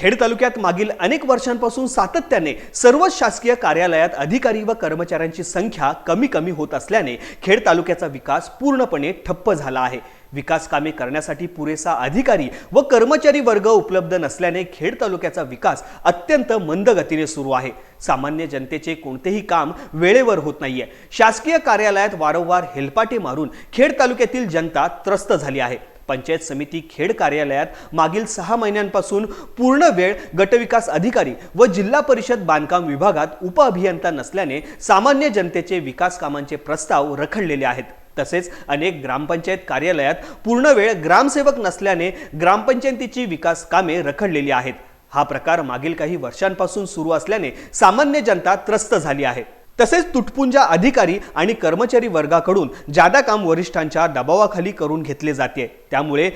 खेड तालुक्यात मागील अनेक वर्षांपासून सातत्याने सर्वच शासकीय कार्यालयात अधिकारी व कर्मचाऱ्यांची संख्या कमी कमी होत असल्याने खेड तालुक्याचा विकास पूर्णपणे ठप्प झाला आहे. विकास कामे करण्यासाठी पुरेसा अधिकारी व कर्मचारी वर्ग उपलब्ध नसल्याने खेड तालुक्याचा विकास अत्यंत मंद गतीने सुरू आहे. सामान्य जनतेचे कोणतेही काम वेळेवर होत नाहीये. शासकीय कार्यालयात वारंवार हेलपाटे मारून खेड तालुक्यातील जनता त्रस्त झाली आहे. पंचायत समिती खेड कार्यालयात मागील सहा महिन्यांपासून पूर्ण वेळ गटविकास अधिकारी व जिल्हा परिषद बांधकाम विभागात उपअभियंता नसल्याने सामान्य जनतेचे विकास कामांचे प्रस्ताव रखडलेले आहेत. तसेच अनेक ग्रामपंचायत कार्यालयात पूर्ण वेळ ग्रामसेवक नसल्याने ग्रामपंचायतीची विकास कामे रखडलेली आहेत. हा प्रकार मागील काही वर्षांपासून सुरू असल्याने सामान्य जनता त्रस्त झाली आहे. तसेच तुटपुंजा अधिकारी आणि कर्मचारी वर्गाकडून जादा काम वरिष्ठांच्या दबावाखाली करून घेतले जाते. त्यामुळे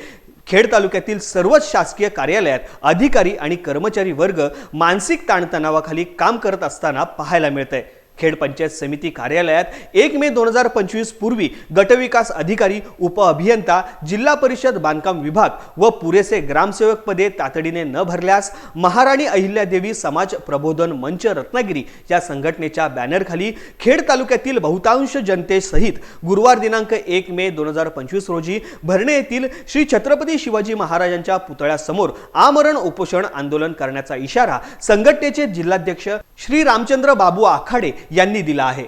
खेड तालुक्यातील सर्वच शासकीय कार्यालयात अधिकारी आणि कर्मचारी वर्ग मानसिक ताणतणावाखाली काम करत असताना पाहायला मिळतंय. खेड पंचायत समिती कार्यालयात एक मे दोन हजार पंचवीस पूर्वी गटविकास अधिकारी उपअभियंता जिल्हा परिषद बांधकाम विभाग व पुरेसे ग्रामसेवक पदे तातडीने न भरल्यास महाराणी अहिल्यादेवी समाज प्रबोधन मंच रत्नागिरी या संघटनेच्या बॅनरखाली खेड तालुक्यातील बहुतांश जनतेसहित गुरुवार दिनांक एक मे दोन हजार पंचवीस रोजी भरणे येथील श्री छत्रपती शिवाजी महाराजांच्या पुतळ्यासमोर आमरण उपोषण आंदोलन करण्याचा इशारा संघटनेचे जिल्हाध्यक्ष श्री रामचंद्र बाबू आखाडे यांनी दिला आहे.